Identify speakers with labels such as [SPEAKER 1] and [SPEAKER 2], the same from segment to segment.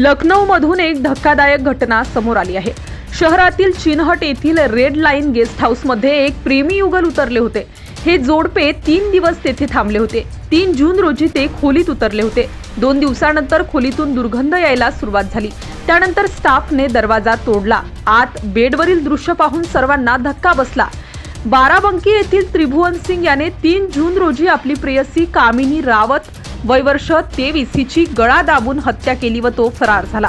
[SPEAKER 1] लखनौमधून एक धक्कादायक घटना समोर आली आहे. शहरातील चिनहट येथील रेड लाईन गेस्ट हाऊसमध्ये एक प्रेमी युगल उतरले होते. हे जोडपे तीन दिवस तेथे थांबले होते. तीन जून रोजी ते खोलीत उतरले होते. दोन दिवसानंतर खोलीतून दुर्गंध यायला सुरुवात झाली. त्यानंतर स्टाफने दरवाजा तोडला. आत बेडवरील दृश्य पाहून सर्वांना धक्का बसला. बाराबंकी येथील त्रिभुवन सिंग याने तीन जून रोजी आपली प्रेयसी कामिनी रावत वयवर्ष तेवीस हिची गळा दाबून हत्या केली व तो फरार झाला.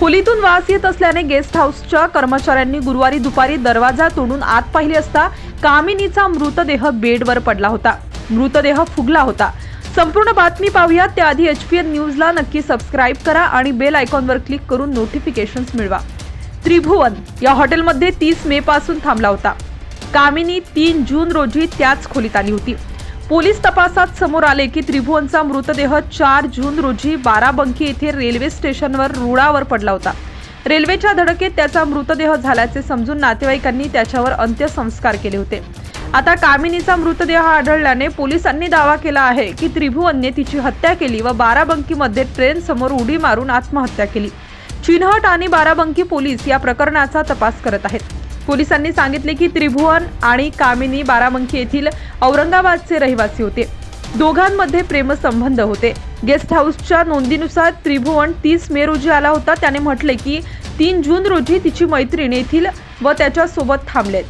[SPEAKER 1] खोलीतून वास येत असल्याने गेस्ट हाऊसच्या कर्मचाऱ्यांनी गुरुवारी दुपारी दरवाजा तोडून आत पाहिले असता कामिनीचा मृतदेह बेडवर पडला होता. मृतदेह फुगला होता. संपूर्ण बातमी पाहूया त्याआधी एच पी एन न्यूजला नक्की सबस्क्राईब करा आणि बेल आयकॉनवर क्लिक करून नोटिफिकेशन्स मिळवा. त्रिभुवन या हॉटेलमध्ये तीस मे पासून थांबला होता. कामिनी तीन जून रोजी त्याच खोलीत आली होती. पोलीस तपासात समोर आले की त्रिभुवनचा मृतदेह चार जून रोजी बाराबंकी येथे रेल्वे स्टेशनवर रुळावर पडला होता. रेल्वेच्या धडकेत त्याचा मृतदेह झाल्याचे समजून नातेवाईकांनी त्याच्यावर अंत्यसंस्कार केले होते. आता कामिनीचा मृतदेह आढळल्याने पोलिसांनी दावा केला आहे की त्रिभुवनने तिची हत्या केली व बाराबंकीमध्ये ट्रेन समोर उडी मारून आत्महत्या केली. चिन्हट आणि बाराबंकी पोलीस या प्रकरणाचा तपास करत आहेत. पोलिसांनी सांगितले की त्रिभुवन आणि कामिनी बारामंकी येथील औरंगाबादचे रहिवासी होते. दोघांमध्ये प्रेमसंबंध होते. गेस्ट हाऊसच्या नोंदीनुसार त्रिभुवन तीस मे रोजी आला होता. त्याने म्हटले की तीन जून रोजी तिची मैत्रीण येथील व त्याच्यासोबत थांबलेत.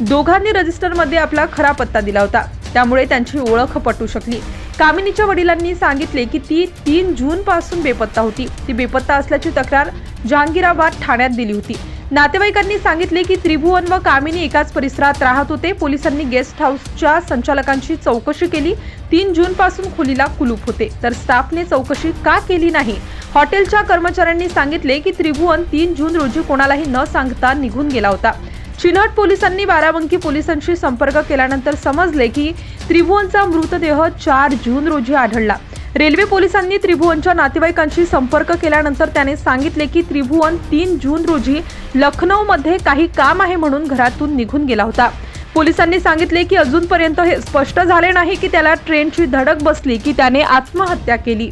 [SPEAKER 1] दोघांनी रजिस्टरमध्ये आपला खरा पत्ता दिला होता. त्यामुळे त्यांची ओळख पटू शकली. कामिनीच्या वडिलांनी सांगितले की ती तीन जूनपासून बेपत्ता होती. ती बेपत्ता असल्याची तक्रार जहांगीराबाद ठाण्यात दिली होती. नातेवाईकांनी सांगितले की त्रिभुवन व कामिनी एकाच परिसरात राहत होते. पोलिसांनी गेस्ट हाऊसच्या संचालकांची चौकशी केली. तीन जून पासून खोलीला कुलूप होते. तर स्टाफने चौकशी का केली नाही? हॉटेलच्या कर्मचाऱ्यांनी सांगितले की त्रिभुवन तीन जून रोजी कोणालाही न सांगता निघून गेला होता. चिनट पोलिसांनी बाराबंकी पोलिसांशी संपर्क केल्यानंतर समजले की त्रिभुवनचा मृतदेह चार जून रोजी आढळला. रेल्वे पोलिसांनी त्रिभुवनच्या नातेवाईकांशी संपर्क केल्यानंतर त्याने सांगितले की त्रिभुवन तीन जून रोजी लखनौमध्ये काही काम आहे म्हणून घरातून निघून गेला होता. पोलिसांनी सांगितले की अजूनपर्यंत हे स्पष्ट झाले नाही की त्याला ट्रेनची धडक बसली की त्याने आत्महत्या केली.